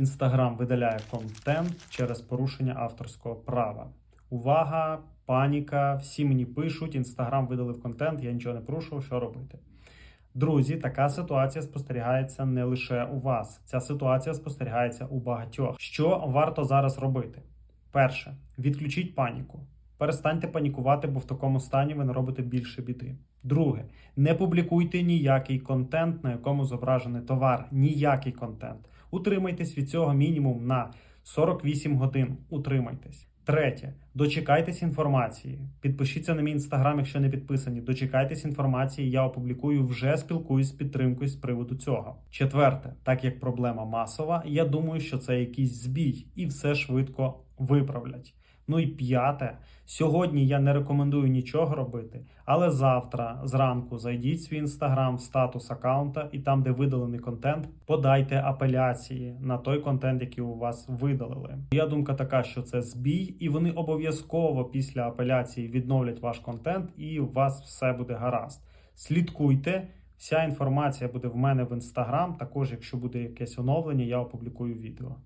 Інстаграм видаляє контент через порушення авторського права. Увага, паніка, всі мені пишуть, Інстаграм видалив контент, я нічого не порушував, що робити. Друзі, така ситуація спостерігається не лише у вас. Ця ситуація спостерігається у багатьох. Що варто зараз робити? Перше, відключіть паніку. Перестаньте панікувати, бо в такому стані ви наробите більше біди. Друге, не публікуйте ніякий контент, на якому зображений товар. Ніякий контент. Утримайтесь від цього мінімум на 48 годин. Утримайтесь. Третє, дочекайтесь інформації. Підпишіться на мій інстаграм, якщо не підписані. Дочекайтесь інформації. Я опублікую вже спілкуюсь з підтримкою з приводу цього. Четверте, так як проблема масова, я думаю, що це якийсь збій, і все швидко виправлять. Ну і п'яте, сьогодні я не рекомендую нічого робити, але завтра зранку зайдіть в свій інстаграм в статус аккаунта і там, де видалений контент, подайте апеляції на той контент, який у вас видалили. Моя думка така, що це збій, і вони обов'язково після апеляції відновлять ваш контент, і у вас все буде гаразд. Слідкуйте. Вся інформація буде в мене в інстаграм. Також, якщо буде якесь оновлення, я опублікую відео.